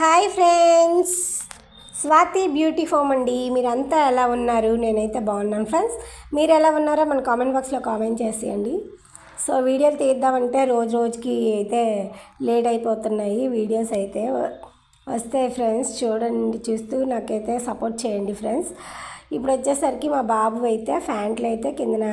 Hi friends. Swathi beauty foam అండి. మీరంతా ఎలా ఉన్నారు? నేనైతే బాగున్నాను ఫ్రెండ్స్. మీరు ఎలా ఉన్నారో మన కామెంట్ బాక్స్లో కామెంట్ చేసేయండి. సో వీడియోలు తీద్దామంటే రోజు రోజుకి అయితే లేట్ అయిపోతున్నాయి. వీడియోస్ అయితే వస్తే ఫ్రెండ్స్ చూడండి చూస్తూ నాకైతే సపోర్ట్ చేయండి ఫ్రెండ్స్. ఇప్పుడు వచ్చేసరికి మా బాబు అయితే ఫ్యాంట్లు అయితే కిందన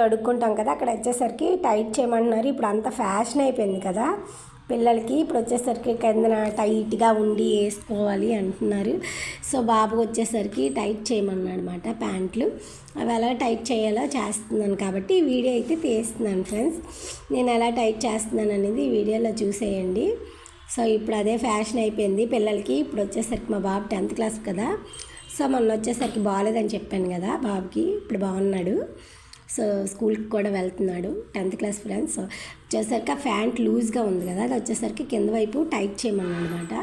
తడుక్కుంటాం కదా అక్కడ వచ్చేసరికి టైట్ చేయమంటున్నారు ఇప్పుడు అంత ఫ్యాషన్ అయిపోయింది కదా. పిల్లలకి ఇప్పుడు వచ్చేసరికి కిందన టైట్గా ఉండి వేసుకోవాలి అంటున్నారు. సో బాబు వచ్చేసరికి టైట్ చేయమన్నాడు అనమాట ప్యాంట్లు. అవి ఎలా టైట్ చేయాలో చేస్తున్నాను కాబట్టి వీడియో అయితే తీస్తున్నాను ఫ్రెండ్స్. నేను ఎలా టైట్ చేస్తున్నాను అనేది వీడియోలో చూసేయండి. సో ఇప్పుడు అదే ఫ్యాషన్ అయిపోయింది. పిల్లలకి ఇప్పుడు వచ్చేసరికి మా బాబు టెన్త్ క్లాస్ కదా. సో మొన్న వచ్చేసరికి బాగాలేదని చెప్పాను కదా బాబుకి. ఇప్పుడు బాగున్నాడు. సో స్కూల్కి కూడా వెళ్తున్నాడు టెన్త్ క్లాస్ ఫ్రెండ్స్. సో వచ్చేసరికి ఆ ప్యాంట్ లూజ్గా ఉంది కదా అది వచ్చేసరికి కింద వైపు టైట్ చేయమన్నాను అనమాట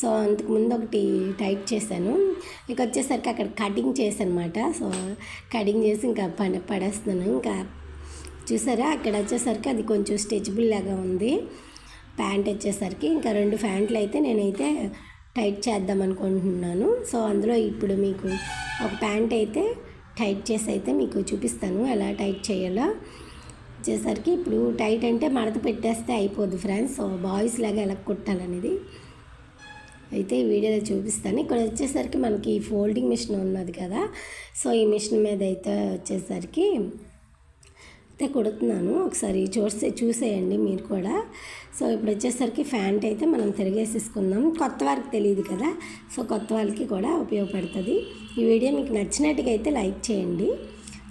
సో అంతకుముందు ఒకటి టైట్ చేశాను. ఇక వచ్చేసరికి అక్కడ కటింగ్ చేశానమాట. సో కటింగ్ చేసి ఇంకా పడ పడేస్తున్నాను. ఇంకా చూసారా అక్కడ వచ్చేసరికి అది కొంచెం స్ట్రెచబుల్ లాగా ఉంది. ప్యాంట్ వచ్చేసరికి ఇంకా రెండు ప్యాంట్లు అయితే నేనైతే టైట్ చేద్దాం అనుకుంటున్నాను. సో అందులో ఇప్పుడు మీకు ఒక ప్యాంట్ అయితే టైట్ చేసి అయితే మీకు చూపిస్తాను. ఎలా టైట్ చేయాలో. వచ్చేసరికి ఇప్పుడు టైట్ అంటే మడత పెట్టేస్తే అయిపోద్ది ఫ్రెండ్స్. సో బాయ్స్ లాగా ఎలా కుట్టాలనేది అయితే వీడియోలో చూపిస్తాను. ఇక్కడ వచ్చేసరికి మనకి ఫోల్డింగ్ మిషన్ ఉన్నది కదా. సో ఈ మిషన్ మీద అయితే వచ్చేసరికి అయితే కుడుతున్నాను. ఒకసారి చూసే చూసేయండి మీరు కూడా. సో ఇప్పుడు వచ్చేసరికి ఫ్యాంట్ అయితే మనం తిరిగేసేసుకుందాం. కొత్త వారికి తెలియదు కదా. సో కొత్త వాళ్ళకి కూడా ఉపయోగపడుతుంది. ఈ వీడియో మీకు నచ్చినట్టుగా అయితే లైక్ చేయండి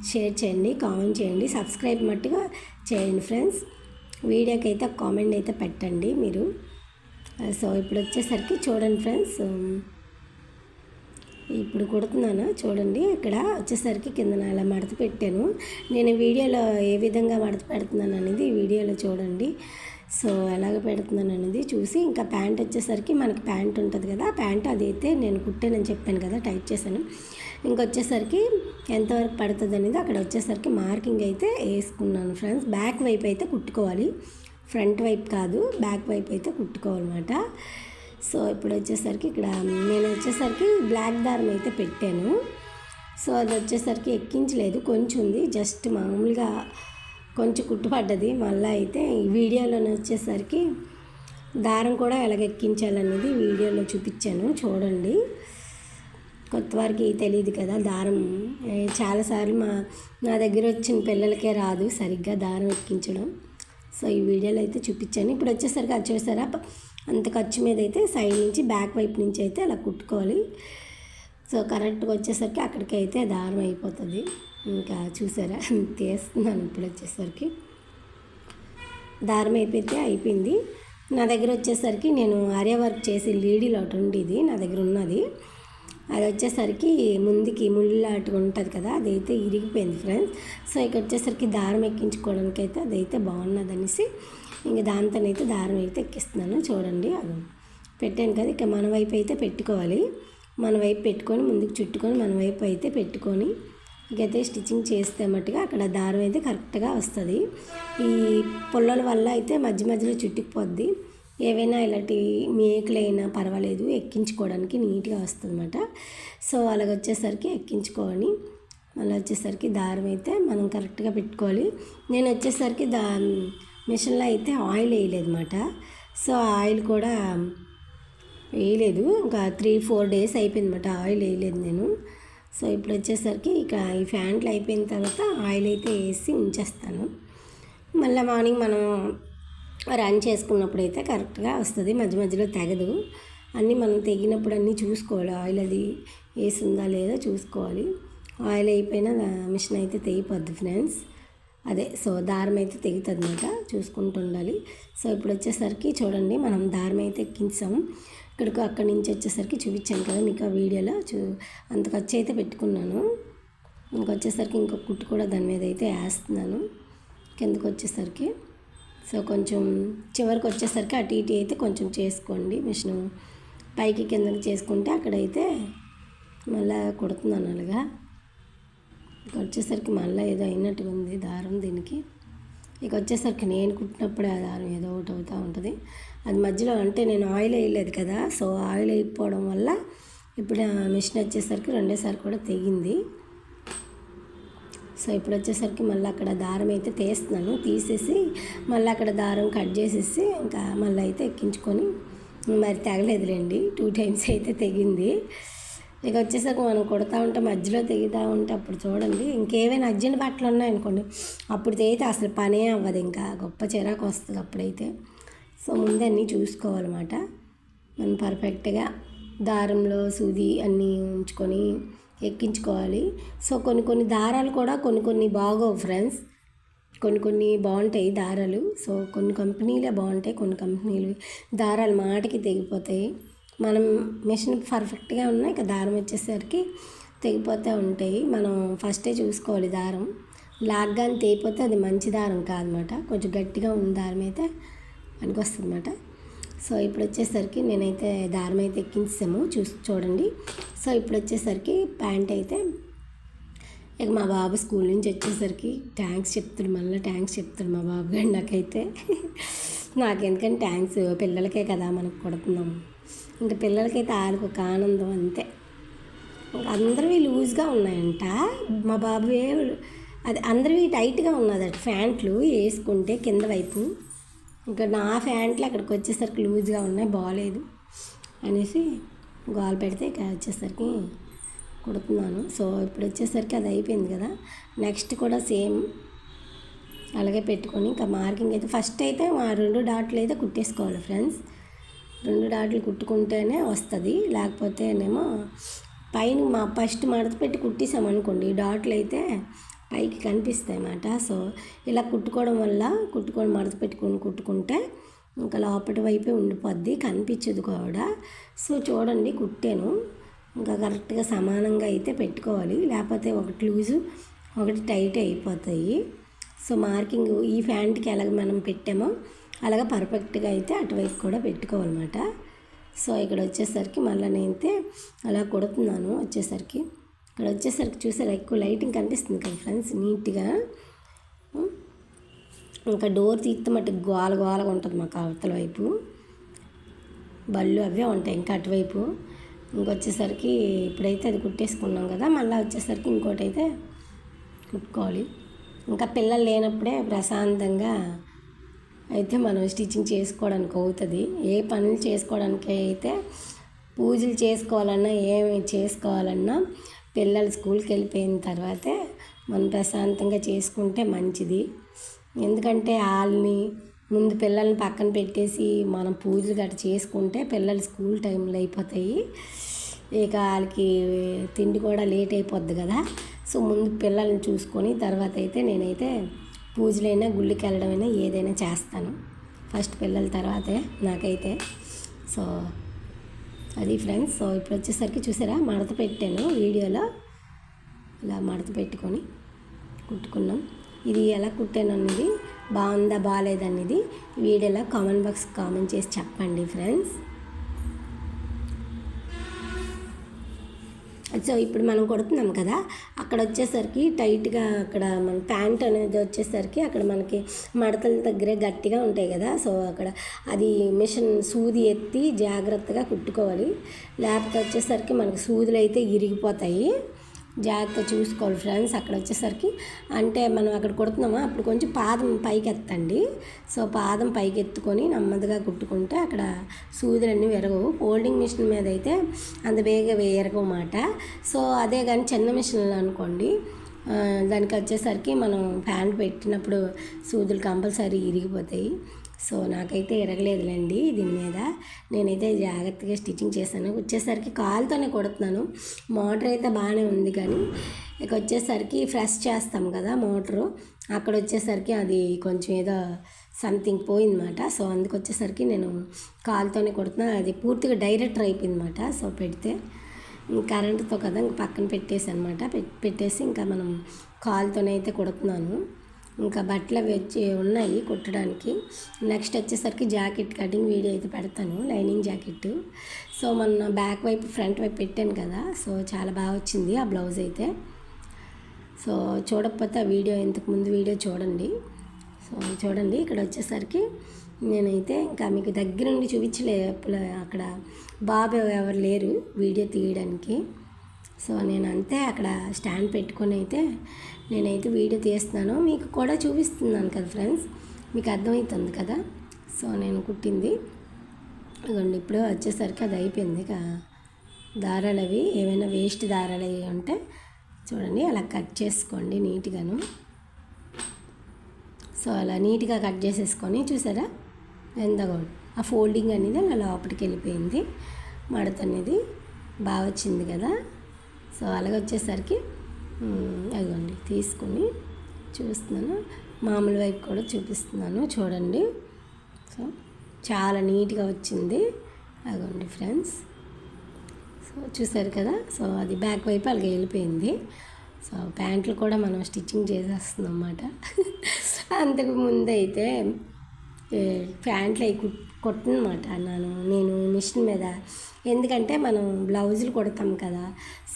షేర్ చేయండి కామెంట్ చేయండి సబ్స్క్రైబ్ మట్టుగా చేయండి ఫ్రెండ్స్. వీడియోకి అయితే కామెంట్ అయితే పెట్టండి మీరు. సో ఇప్పుడు వచ్చేసరికి చూడండి ఫ్రెండ్స్. ఇప్పుడు కుడుతున్నాను. చూడండి ఇక్కడ వచ్చేసరికి కింద అలా మడత పెట్టాను. నేను వీడియోలో ఏ విధంగా మడత పెడుతున్నాను అనేది వీడియోలో చూడండి. సో ఎలాగ పెడుతున్నాను అనేది చూసి ఇంకా ప్యాంట్ వచ్చేసరికి మనకి ప్యాంట్ ఉంటుంది కదా ఆ ప్యాంట్ అదైతే నేను కుట్టానని చెప్పాను కదా టైప్ చేశాను. ఇంకొచ్చేసరికి ఎంతవరకు పడుతుంది అనేది అక్కడ వచ్చేసరికి మార్కింగ్ అయితే వేసుకున్నాను ఫ్రెండ్స్. బ్యాక్ వైపు అయితే కుట్టుకోవాలి. ఫ్రంట్ వైపు కాదు బ్యాక్ వైపు అయితే కుట్టుకోవాలన్నమాట. సో ఇప్పుడు వచ్చేసరికి ఇక్కడ నేను వచ్చేసరికి బ్లాక్ దారం అయితే పెట్టాను. సో అది వచ్చేసరికి ఎక్కించలేదు కొంచెం ఉంది. జస్ట్ మామూలుగా కొంచెం కుట్టుపడ్డది. మళ్ళీ అయితే ఈ వీడియోలోనే వచ్చేసరికి దారం కూడా ఎలాగ ఎక్కించాలనేది వీడియోలో చూపించాను. చూడండి. కొత్త వారికి తెలియదు కదా దారం. చాలాసార్లు మా నా దగ్గర వచ్చిన పిల్లలకే రాదు సరిగ్గా దారం ఎక్కించడం. సో ఈ వీడియోలో అయితే చూపించాను. ఇప్పుడు వచ్చేసరికి అది చూసారా? అంత ఖర్చు మీద అయితే సైడ్ నుంచి బ్యాక్ వైపు నుంచి అయితే అలా కుట్టుకోవాలి. సో కరెక్ట్గా వచ్చేసరికి అక్కడికి అయితే దారం అయిపోతుంది. ఇంకా చూసారా? తీస్తున్నాను ఇప్పుడు వచ్చేసరికి. దారం అయిపోతే అయిపోయింది. నా దగ్గర వచ్చేసరికి నేను ఆర్య వర్క్ చేసి లీడీలో ఒకటి ఉండేది నా దగ్గర ఉన్నది. అది వచ్చేసరికి ముందుకి ముళ్ళాటు ఉంటుంది కదా అదైతే ఇరిగిపోయింది ఫ్రెండ్స్. సో ఇక్కడ వచ్చేసరికి దారం ఎక్కించుకోవడానికి అయితే అదైతే బాగున్నది అనేసి ఇంక దాంతోనైతే దారం అయితే ఎక్కిస్తున్నాను. చూడండి అది పెట్టాను కదా ఇక మన వైపు అయితే పెట్టుకోవాలి. మన వైపు పెట్టుకొని ముందుకు చుట్టుకొని మన వైపు అయితే పెట్టుకొని అయితే స్టిచ్చింగ్ చేస్తే మట్టుగా అక్కడ దారం అయితే కరెక్ట్గా వస్తుంది. ఈ పుల్లల వల్ల అయితే మధ్య మధ్యలో చుట్టుకుపోద్ది. ఏవైనా ఇలాంటి మేకలైనా పర్వాలేదు ఎక్కించుకోవడానికి నీట్గా వస్తుందన్నమాట. సో అలాగ వచ్చేసరికి ఎక్కించుకొని మళ్ళీ వచ్చేసరికి దారం అయితే మనం కరెక్ట్గా పెట్టుకోవాలి. నేను వచ్చేసరికి దా మిషన్లో అయితే ఆయిల్ వేయలేదు అనమాట సో ఆయిల్ కూడా వేయలేదు. ఇంకా త్రీ ఫోర్ డేస్ అయిపోయింది అనమాట ఆయిల్ వేయలేదు నేను. సో ఇప్పుడు వచ్చేసరికి ఇక ఈ ఫ్యాంట్లు అయిపోయిన తర్వాత ఆయిల్ అయితే వేసి ఉంచేస్తాను. మళ్ళీ మార్నింగ్ మనం రన్ చేసుకున్నప్పుడు అయితే కరెక్ట్గా వస్తుంది. మధ్య మధ్యలో తెగదు. అన్నీ మనం తెగినప్పుడు అన్నీ చూసుకోవాలి. ఆయిల్ అది వేసిందా లేదా చూసుకోవాలి. ఆయిల్ అయిపోయినా మిషన్ అయితే తెగిపోద్ది ఫ్రెండ్స్. అదే సో దారం అయితే తెగుతుంది అనమాట చూసుకుంటూ ఉండాలి సో ఇప్పుడు వచ్చేసరికి చూడండి మనం దారం అయితే ఎక్కించాం. ఇక్కడికి అక్కడి నుంచి వచ్చేసరికి చూపించాను కదా మీకు ఆ వీడియోలో చూ అంత ఖర్చు అయితే పెట్టుకున్నాను. ఇంకొచ్చేసరికి ఇంకొక కుట్టు కూడా దాని మీద అయితే వేస్తున్నాను కిందకు వచ్చేసరికి. సో కొంచెం చివరికి వచ్చేసరికి అటు ఇటు అయితే కొంచెం చేసుకోండి మిషన్ పైకి కిందకి చేసుకుంటే అక్కడైతే మళ్ళీ కుడుతున్నాను అలాగా. ఇక వచ్చేసరికి మళ్ళీ ఏదో అయినట్టుగా ఉంది దారం దీనికి. ఇక వచ్చేసరికి నేను కుట్టినప్పుడే ఆ దారం ఏదో ఒకటి అవుతూ ఉంటుంది. అది మధ్యలో అంటే నేను ఆయిల్ వేయలేదు కదా సో ఆయిల్ వేయకపోవడం వల్ల ఇప్పుడు ఆ మిషన్ వచ్చేసరికి రెండేసారి కూడా తెగింది. సో ఇప్పుడు వచ్చేసరికి మళ్ళీ అక్కడ దారం అయితే తీస్తున్నాను. తీసేసి మళ్ళీ అక్కడ దారం కట్ చేసేసి ఇంకా మళ్ళీ అయితే ఎక్కించుకొని మరి తెగలేదులేండి టూ టైమ్స్ అయితే తెగింది. ఇక వచ్చేసరికి మనం కుడతా ఉంటే మధ్యలో తెగుతూ ఉంటే అప్పుడు చూడండి. ఇంకేమైనా అర్జెంట్ బట్టలు ఉన్నాయనుకోండి అప్పుడు తెగితే అసలు పనే అవ్వదు. ఇంకా గొప్ప చిరాకు వస్తుంది అప్పుడైతే. సో ముందే అన్నీ చూసుకోవాలన్నమాట. మనం పర్ఫెక్ట్గా దారంలో సూది అన్నీ ఉంచుకొని ఎక్కించుకోవాలి. సో కొన్ని కొన్ని దారాలు కూడా కొన్ని కొన్ని బాగోవు ఫ్రెండ్స్. కొన్ని కొన్ని బాగుంటాయి దారాలు. సో కొన్ని కంపెనీలే బాగుంటాయి కొన్ని కంపెనీలు దారాలు మాటకి తెగిపోతాయి. మనం మిషన్ పర్ఫెక్ట్గా ఉన్నాయి ఇక దారం వచ్చేసరికి తెగిపోతూ ఉంటాయి. మనం ఫస్టే చూసుకోవాలి దారం. లాగ్గాని తెగిపోతే అది మంచి దారం కాదనమాట. కొంచెం గట్టిగా ఉన్న దారం అయితే పనికొస్తుంది అనమాట సో ఇప్పుడు వచ్చేసరికి నేనైతే దారం అయితే ఎక్కించాము చూసి చూడండి. సో ఇప్పుడు వచ్చేసరికి ప్యాంట్ అయితే ఇక మా బాబు స్కూల్ నుంచి వచ్చేసరికి ట్యాంక్స్ చెప్తాడు మళ్ళీ ట్యాంక్స్ చెప్తాడు మా బాబు గారు నాకైతే. నాకెందుకంటే ట్యాంక్స్ పిల్లలకే కదా మనకు కొడుతున్నాం. ఇంకా పిల్లలకైతే ఆలకు ఒక ఆనందం అంతే అందరివి లూజ్గా ఉన్నాయంట. మా బాబు అది అందరివి టైట్గా ఉన్నదట ఫ్యాంట్లు వేసుకుంటే కింద వైపు. ఇంకా నా ఫ్యాంట్లు అక్కడికి వచ్చేసరికి లూజ్గా ఉన్నాయి బాగాలేదు అనేసి గోల పెడితే ఇక వచ్చేసరికి కుడుతున్నాను. సో ఇప్పుడు వచ్చేసరికి అది అయిపోయింది కదా. నెక్స్ట్ కూడా సేమ్ అలాగే పెట్టుకొని ఇంకా మార్కింగ్ అయితే ఫస్ట్ అయితే మా రెండు డాట్లు అయితే కుట్టేసుకోవాలి ఫ్రెండ్స్. రెండు డాట్లు కుట్టుకుంటేనే వస్తుంది. లేకపోతేనేమో పైన మా ఫస్ట్ మడత పెట్టి కుట్టేసామనుకోండి డాట్లు అయితే పైకి కనిపిస్తాయి అన్నమాట. సో ఇలా కుట్టుకోవడం వల్ల కుట్టుకొని మడత పెట్టుకొని కుట్టుకుంటే ఇంకా లోపటి వైపే ఉండిపోద్ది. కనిపించదు కూడా. సో చూడండి కుట్టాను. ఇంకా కరెక్ట్గా సమానంగా అయితే పెట్టుకోవాలి. లేకపోతే ఒకటి లూజు ఒకటి టైట్ అయిపోతాయి. సో మార్కింగ్ ఈ ప్యాంట్కి ఎలాగ మనం పెట్టామో అలాగే పర్ఫెక్ట్గా అయితే అటువైపు కూడా పెట్టుకోవాలన్నమాట. సో ఇక్కడ వచ్చేసరికి మళ్ళీ నేనైతే అలా కొడుతున్నాను వచ్చేసరికి. ఇక్కడ వచ్చేసరికి చూసారా ఎక్కువ లైటింగ్ కనిపిస్తుంది కదా ఫ్రెండ్స్ నీట్గా. ఇంకా డోర్ తీస్తే మటుకు గోల గోలగా ఉంటుంది మాకు అవతల వైపు. బళ్ళు అవే ఉంటాయి ఇంకా అటువైపు ఇంకొచ్చేసరికి ఇప్పుడైతే అది కుట్టేసుకున్నాం కదా మళ్ళీ వచ్చేసరికి ఇంకోటి అయితే కుట్టుకోవాలి. ఇంకా పిల్లలు లేనప్పుడే ప్రశాంతంగా అయితే మనం స్టిచ్చింగ్ చేసుకోవడానికి అవుతుంది. ఏ పనులు చేసుకోవడానికి అయితే పూజలు చేసుకోవాలన్నా ఏమి చేసుకోవాలన్నా పిల్లలు స్కూల్కి వెళ్ళిపోయిన తర్వాతే మనం ప్రశాంతంగా చేసుకుంటే మంచిది. ఎందుకంటే వాళ్ళని ముందు పిల్లల్ని పక్కన పెట్టేసి మనం పూజలు గట్రా చేసుకుంటే పిల్లలు స్కూల్ టైంలో అయిపోతాయి. ఇక వాళ్ళకి తిండి కూడా లేట్ అయిపోద్ది కదా. సో ముందు పిల్లల్ని చూసుకొని తర్వాత అయితే నేనైతే పూజలైనా గుళ్ళకి వెళ్ళడమైనా ఏదైనా చేస్తాను. ఫస్ట్ పిల్లల తర్వాతే నాకైతే. సో అది ఫ్రెండ్స్. సో ఇప్పుడు వచ్చేసరికి చూసారా మడత పెట్టాను వీడియోలో. ఇలా మడత పెట్టుకొని కుట్టుకున్నాం. ఇది ఎలా కుట్టాను అనేది బాగుందా బాగాలేదనేది వీడియోలో కామెంట్ బాక్స్ కామెంట్ చేసి చెప్పండి ఫ్రెండ్స్. సో ఇప్పుడు మనం కొడుతున్నాం కదా అక్కడ వచ్చేసరికి టైట్గా అక్కడ మన ప్యాంట్ అనేది వచ్చేసరికి అక్కడ మనకి మడతల దగ్గరే గట్టిగా ఉంటాయి కదా సో అక్కడ అది మిషన్ సూది ఎత్తి జాగ్రత్తగా కుట్టుకోవాలి. లేకపోతే వచ్చేసరికి మనకి సూదులు అయితే ఇరిగిపోతాయి. జాగ్రత్త చూసుకోవాలి ఫ్రెండ్స్ అక్కడ వచ్చేసరికి. అంటే మనం అక్కడ కుడుతున్నామా? అప్పుడు కొంచెం పాదం పైకి ఎత్తండి సో పాదం పైకి ఎత్తుకొని నెమ్మదిగా కుట్టుకుంటే అక్కడ సూదులన్నీ విరగవు. ఫోల్డింగ్ మిషన్ మీద అయితే అంత బేగా విరగమాట సో అదే కానీ చిన్న మిషన్లు అనుకోండి. దానికి వచ్చేసరికి మనం ప్యాంట్ పెట్టినప్పుడు సూదులు కంపల్సరీ ఇరిగిపోతాయి. సో నాకైతే ఎరగలేదులేండి దీని మీద. నేనైతే జాగ్రత్తగా స్టిచ్చింగ్ చేశాను. వచ్చేసరికి కాలుతోనే కొడుతున్నాను. మోటార్ అయితే బాగానే ఉంది కానీ ఇక వచ్చేసరికి ఫ్రెష్ చేస్తాం కదా మోటరు. అక్కడ వచ్చేసరికి అది కొంచెం ఏదో సంథింగ్ పోయిందన్నమాట. సో అందుకు వచ్చేసరికి నేను కాలుతోనే కొడుతున్నా. అది పూర్తిగా డైరెక్టర్ అయిపోయిందన్నమాట. సో పెడితే కరెంటుతో కదా ఇంక పక్కన పెట్టేసి అనమాట పెట్టేసి ఇంకా మనం కాలుతోనే అయితే కొడుతున్నాను. ఇంకా బట్టలు అవి వచ్చి ఉన్నాయి కుట్టడానికి. నెక్స్ట్ వచ్చేసరికి జాకెట్ కటింగ్ వీడియో అయితే పెడతాను లైనింగ్ జాకెట్. సో మొన్న బ్యాక్ వైపు ఫ్రంట్ వైపు పెట్టాను కదా సో చాలా బాగా వచ్చింది ఆ బ్లౌజ్ అయితే. సో చూడకపోతే ఆ వీడియో ఇంతకుముందు వీడియో చూడండి. సో చూడండి ఇక్కడ వచ్చేసరికి నేనైతే ఇంకా మీకు దగ్గర నుండి చూపించలే అక్కడ బాబు ఎవరు లేరు వీడియో తీయడానికి. సో నేను అంతే అక్కడ స్టాండ్ పెట్టుకొని అయితే నేనైతే వీడియో తీస్తున్నాను. మీకు కూడా చూపిస్తున్నాను కదా ఫ్రెండ్స్. మీకు అర్థమవుతుంది కదా? సో నేను కుట్టింది. ఇదిగోండి ఇప్పుడు వచ్చేసరికి అది అయిపోయింది. ఇక దారాలు అవి ఏమైనా వేస్ట్ దారాలు అవి ఉంటే చూడండి అలా కట్ చేసుకోండి నీట్గాను. సో అలా నీట్గా కట్ చేసేసుకొని చూసారా? ఎంతగా ఆ ఫోల్డింగ్ అనేది అలా లోపలికి వెళ్ళిపోయింది. మడత అనేది బాగా వచ్చింది కదా? సో అలాగే వచ్చేసరికి అదిగోండి తీసుకొని చూస్తున్నాను. మామూలు వైపు కూడా చూపిస్తున్నాను చూడండి. సో చాలా నీట్గా వచ్చింది. అదిగోండి ఫ్రెండ్స్. సో చూసారు కదా సో అది బ్యాక్ వైపు అలాగే వెళ్ళిపోయింది. సో ప్యాంట్లు కూడా మనం స్టిచ్చింగ్ చేసేస్తున్నాం అన్నమాట. అంతకు ముందు అయితే ప్యాంట్లు అవి కుట్ కొట్టనమాట నేను నేను మిషన్ మీద. ఎందుకంటే మనం బ్లౌజులు కుడతాం కదా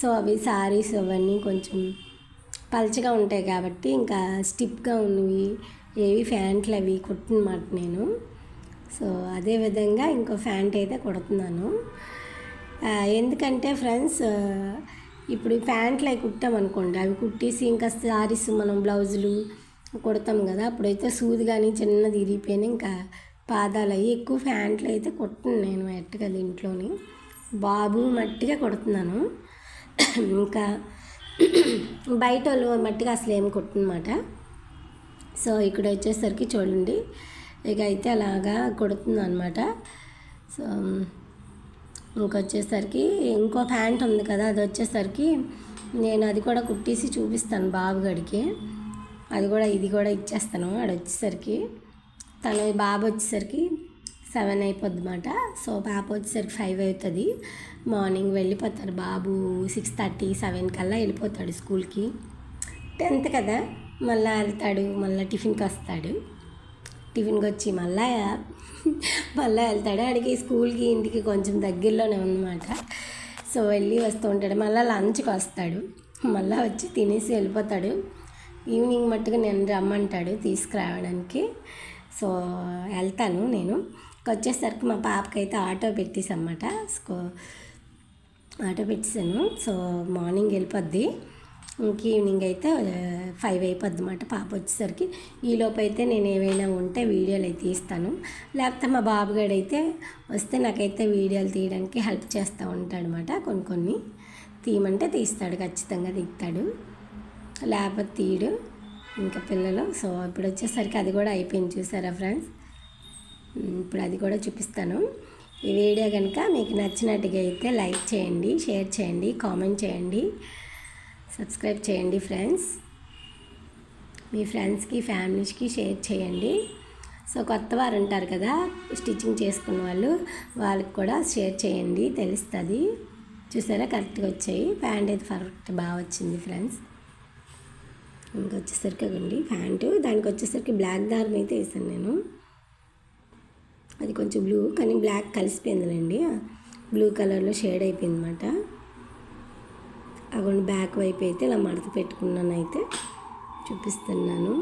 సో అవి సారీస్ అవన్నీ కొంచెం పల్చగా ఉంటాయి కాబట్టి ఇంకా స్టిప్గా ఉన్నవి ఏవి ప్యాంట్లు అవి కుట్టనమాట నేను. సో అదే విధంగా ఇంకో ఫ్యాంట్ అయితే కుడుతున్నాను. ఎందుకంటే ఫ్రెండ్స్ ఇప్పుడు ప్యాంట్లు అవి కుట్టామనుకోండి అవి కుట్టేసి ఇంకా సారీస్ మనం బ్లౌజులు కుడతాం కదా అప్పుడైతే సూది కానీ చిన్నది ఇరిగిపోయినా ఇంకా పాదాలు అవి ఎక్కువ ప్యాంట్లు అయితే కుట్టను నేను ఎట్టగా ఇంట్లోని. బాబు మట్టిగా కుడుతున్నాను. ఇంకా బయట వాళ్ళు మట్టిగా అసలు ఏం కుట్టనమాట. సో ఇక్కడ వచ్చేసరికి చూడండి ఇక అయితే అలాగా కుడుతుంది అనమాట. సో ఇంకొచ్చేసరికి ఇంకో ప్యాంట్ ఉంది కదా అది వచ్చేసరికి నేను అది కూడా కుట్టేసి చూపిస్తాను బాబుగడికి. అది కూడా ఇది కూడా ఇచ్చేస్తాను ఆడు వచ్చేసరికి తను బాబు వచ్చేసరికి సెవెన్ అయిపోద్ది అనమాట సో పాప వచ్చేసరికి ఫైవ్ అవుతుంది. మార్నింగ్ వెళ్ళిపోతారు బాబు సిక్స్ థర్టీ సెవెన్ కల్లా వెళ్ళిపోతాడు స్కూల్కి. టెన్త్ కదా మళ్ళీ వెళ్తాడు మళ్ళీ టిఫిన్కి వస్తాడు. టిఫిన్కి వచ్చి మళ్ళా మళ్ళీ వెళ్తాడు. ఆడికి స్కూల్కి ఇంటికి కొంచెం దగ్గరలోనే ఉందన్నమాట. సో వెళ్ళి వస్తూ ఉంటాడు. మళ్ళీ లంచ్కి వస్తాడు. మళ్ళీ వచ్చి తినేసి వెళ్ళిపోతాడు. ఈవినింగ్ మట్టుకు నేను రమ్మంటాడు తీసుకురావడానికి. సో వెళ్తాను నేను. వచ్చేసరికి మా పాపకైతే ఆటో పెట్టేసన్నమాట. స్కూ ఆటో పెట్టేశాను సో మార్నింగ్ వెళ్ళిపోద్ది. ఇంక ఈవినింగ్ అయితే ఫైవ్ అయిపోద్ది అనమాట పాప వచ్చేసరికి. ఈలోపు అయితే నేను ఏవైనా ఉంటే వీడియోలు అయితే తీస్తాను. లేకపోతే మా బాబుగాడు అయితే వస్తే నాకైతే వీడియోలు తీయడానికి హెల్ప్ చేస్తూ ఉంటాడు అనమాట కొన్ని కొన్ని తీయమంటే తీస్తాడు ఖచ్చితంగా తీస్తాడు. లేకపోతే తీయడు ఇంకా పిల్లలు. సో ఇప్పుడు వచ్చేసరికి అది కూడా అయిపోయింది చూసారా ఫ్రెండ్స్? ఇప్పుడు అది కూడా చూపిస్తాను. ఈ వీడియో కనుక మీకు నచ్చినట్టుగా అయితే లైక్ చేయండి షేర్ చేయండి కామెంట్ చేయండి సబ్స్క్రైబ్ చేయండి ఫ్రెండ్స్. మీ ఫ్రెండ్స్కి ఫ్యామిలీస్కి షేర్ చేయండి. సో కొత్త వారు ఉంటారు కదా స్టిచ్చింగ్ చేసుకున్న వాళ్ళు వాళ్ళకి కూడా షేర్ చేయండి తెలుస్తుంది. చూసారా కరెక్ట్గా వచ్చాయి. ప్యాంట్ అయితే పర్ఫెక్ట్ బాగా వచ్చింది ఫ్రెండ్స్. ఇంకా వచ్చేసరికి అండి ప్యాంటు. దానికి వచ్చేసరికి బ్లాక్ దారం అయితే వేసాను నేను. అది కొంచెం బ్లూ కానీ బ్లాక్ కలిసిపోయిందిలేండి. బ్లూ కలర్లో షేడ్ అయిపోయింది అనమాట అగోండి బ్యాక్ వైపు అయితే ఇలా మడత పెట్టుకున్నాను అయితే చూపిస్తున్నాను.